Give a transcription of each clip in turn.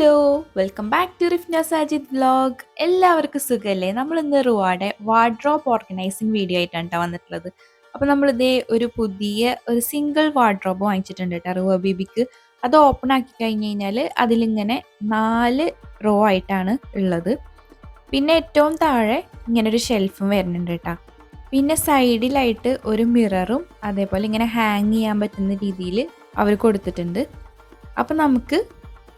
Hello welcome back to Rifna Sajid vlog എല്ലാവർക്കും സുഖമല്ലേ നമ്മൾ ഇന്ന് റുവാടെ വാർഡ്രോപ്പ് ഓർഗനൈസിങ് വീഡിയോ ആയിട്ടാണ് കേട്ടോ വന്നിട്ടുള്ളത്. അപ്പോൾ നമ്മളിതേ ഒരു പുതിയ ഒരു സിംഗിൾ വാർഡ്രോപ്പ് വാങ്ങിച്ചിട്ടുണ്ട് കേട്ടോ റുവ ബേബിക്ക് അത് ഓപ്പൺ ആക്കി കഴിഞ്ഞ് കഴിഞ്ഞാൽ അതിലിങ്ങനെ നാല് റോ ആയിട്ടാണ് ഉള്ളത്. പിന്നെ ഏറ്റവും താഴെ ഇങ്ങനെ ഒരു ഷെൽഫും വരുന്നുണ്ട് കേട്ടോ പിന്നെ സൈഡിലായിട്ട് ഒരു മിററും അതേപോലെ ഇങ്ങനെ ഹാങ് ചെയ്യാൻ പറ്റുന്ന രീതിയിൽ അവർ കൊടുത്തിട്ടുണ്ട്. അപ്പം നമുക്ക്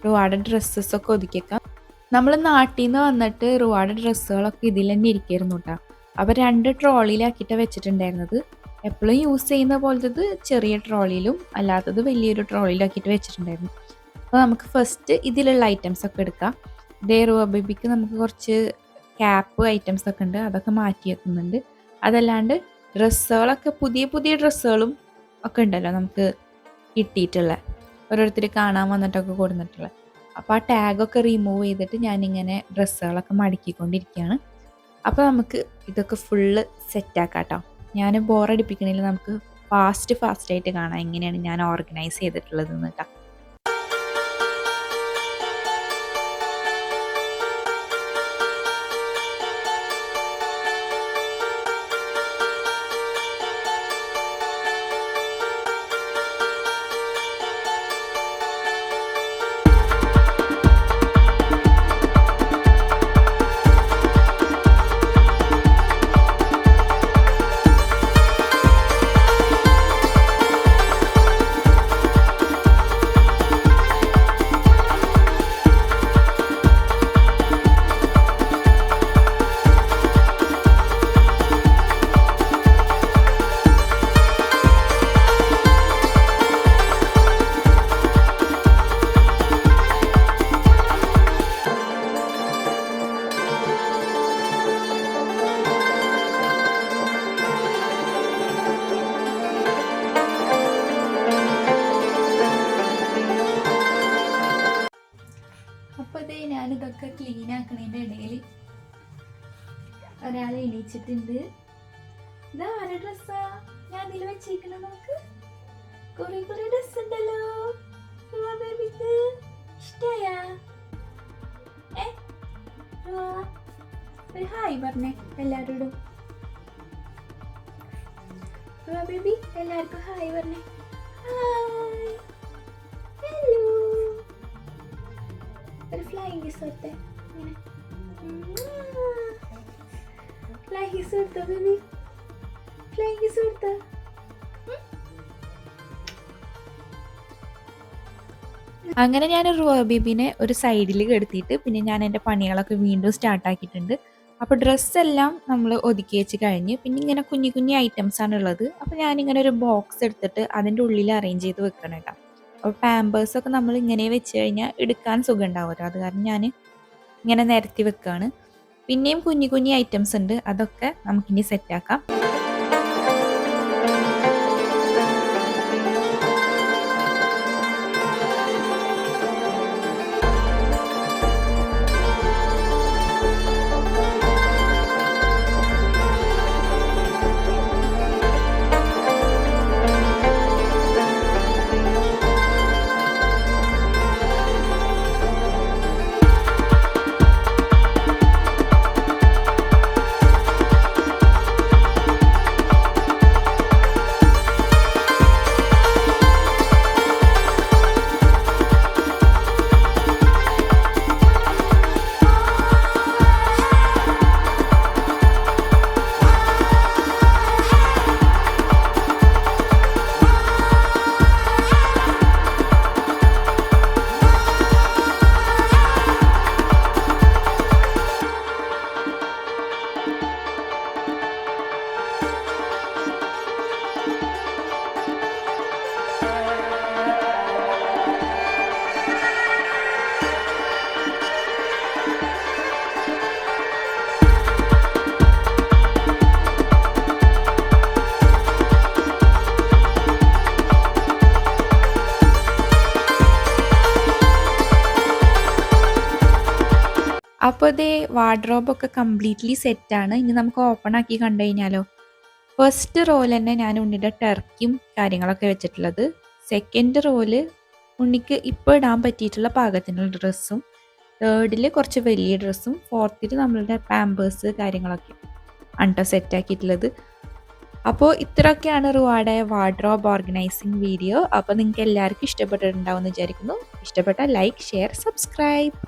റുവാടെ ഡ്രസ്സസൊക്കെ ഒതുക്കിയേക്കാം. നമ്മൾ നാട്ടിൽ നിന്ന് വന്നിട്ട് ഒരുപാട് ഡ്രസ്സുകളൊക്കെ ഇതിൽ തന്നെ ഇരിക്കായിരുന്നു കേട്ടോ അപ്പോൾ രണ്ട് ട്രോളിയിലാക്കിയിട്ട് വെച്ചിട്ടുണ്ടായിരുന്നത്. എപ്പോഴും യൂസ് ചെയ്യുന്ന പോലത്തത് ചെറിയ ട്രോളിയിലും അല്ലാത്തത് വലിയൊരു ട്രോളിയിലാക്കിയിട്ട് വെച്ചിട്ടുണ്ടായിരുന്നു. അപ്പോൾ നമുക്ക് ഫസ്റ്റ് ഇതിലുള്ള ഐറ്റംസ് ഒക്കെ എടുക്കാം. ഡേ റുവ ബേബിക്ക് നമുക്ക് കുറച്ച് ക്യാപ്പ് ഐറ്റംസ് ഒക്കെ ഉണ്ട്. അതൊക്കെ മാറ്റി വെക്കുന്നുണ്ട്. അതല്ലാണ്ട് ഡ്രസ്സുകളൊക്കെ പുതിയ പുതിയ ഡ്രസ്സുകളും ഒക്കെ ഉണ്ടല്ലോ നമുക്ക് കിട്ടിയിട്ടുള്ള. ഓരോരുത്തർ കാണാൻ വന്നിട്ടൊക്കെ കൊടുത്തിട്ടുള്ളത് അപ്പോൾ ആ ടാഗൊക്കെ റിമൂവ് ചെയ്തിട്ട് ഞാനിങ്ങനെ ഡ്രസ്സുകളൊക്കെ മടക്കിക്കൊണ്ടിരിക്കുകയാണ് അപ്പോൾ നമുക്ക് ഇതൊക്കെ ഫുള്ള് സെറ്റാക്കാം കേട്ടോ ഞാൻ ബോറടിപ്പിക്കണമെങ്കിൽ നമുക്ക് ഫാസ്റ്റ് ഫാസ്റ്റായിട്ട് കാണാം. എങ്ങനെയാണ് ഞാൻ ഓർഗനൈസ് ചെയ്തിട്ടുള്ളത് കേട്ടോ. ഒരാൾ എണീച്ചിട്ടുണ്ട്. ഇതാ ആരുടെ ഡ്രസ്സാ ഞാൻ ഇതിൽ വെച്ചേക്കണ നമുക്ക് കുറെ കുറെ ഡ്രസ് ഉണ്ടല്ലോ. ബേബിക്ക് ഇഷ്ടയാ. ഏ? ഒരു ഹായ് പറഞ്ഞേ എല്ലാരോടും. ബേബി എല്ലാവർക്കും ഹായ് പറഞ്ഞേ. ഹായ്. ഹലോ ഒരു ഫ്ലൈങ് കിസ് ഇങ്ങനെ. ഫ്ലൈങ് കിസ് കൊടുത്തോ ബേബി ഫ്ലൈങ് കിസ് കൊടുത്തോ അങ്ങനെ ഞാൻ ബേബിനെ ഒരു സൈഡിൽ കെടുത്തിയിട്ട് പിന്നെ ഞാൻ എന്റെ പണികളൊക്കെ വീണ്ടും സ്റ്റാർട്ട് ആക്കിയിട്ടുണ്ട്. അപ്പോൾ ഡ്രസ്സെല്ലാം നമ്മൾ ഒതുക്കി വെച്ച് കഴിഞ്ഞ് പിന്നെ ഇങ്ങനെ കുഞ്ഞു കുഞ്ഞു ഐറ്റംസ് ആണ് ഉള്ളത്. അപ്പോൾ ഞാനിങ്ങനെ ഒരു ബോക്സ് എടുത്തിട്ട് അതിന്റെ ഉള്ളിൽ അറേഞ്ച് ചെയ്ത് വെക്കണം കേട്ടോ. അപ്പോൾ പാമ്പേഴ്സ് ഒക്കെ നമ്മൾ ഇങ്ങനെ വെച്ച് കഴിഞ്ഞാൽ എടുക്കാൻ സുഖം ഉണ്ടാവുമല്ലോ. അത് കാരണം ഞാൻ ഇങ്ങനെ നിരത്തി വെക്കുകയാണ് പിന്നെയും കുഞ്ഞു കുഞ്ഞു ഐറ്റംസ് ഉണ്ട്. അതൊക്കെ നമുക്കിനി സെറ്റാക്കാം അപ്പോൾ ഇതേ വാർഡ്രോബൊക്കെ കംപ്ലീറ്റ്ലി സെറ്റാണ്. ഇനി നമുക്ക് ഓപ്പൺ ആക്കി കണ്ടു കഴിഞ്ഞാലോ? ഫസ്റ്റ് റോയിൽ തന്നെ ഞാൻ ഉണ്ണിയുടെ ടർക്കിയും കാര്യങ്ങളൊക്കെ വെച്ചിട്ടുള്ളത്. സെക്കൻഡ് റോൽ ഉണ്ണിക്ക് ഇപ്പോൾ ഇടാൻ പറ്റിയിട്ടുള്ള പാകത്തിനുള്ള ഡ്രസ്സും തേർഡിൽ കുറച്ച് വലിയ ഡ്രസ്സും ഫോർത്തിൽ നമ്മളുടെ പാമ്പേഴ്സ് കാര്യങ്ങളൊക്കെ അണ്ടോ സെറ്റാക്കിയിട്ടുള്ളത് അപ്പോൾ ഇത്രയൊക്കെയാണ് റിവാർഡായ വാർഡ്രോബ് ഓർഗനൈസിങ് വീഡിയോ അപ്പോൾ നിങ്ങൾക്ക് എല്ലാവർക്കും ഇഷ്ടപ്പെട്ടിട്ടുണ്ടാവും എന്ന് വിചാരിക്കുന്നു. ഇഷ്ടപ്പെട്ട ലൈക്ക് ഷെയർ സബ്സ്ക്രൈബ്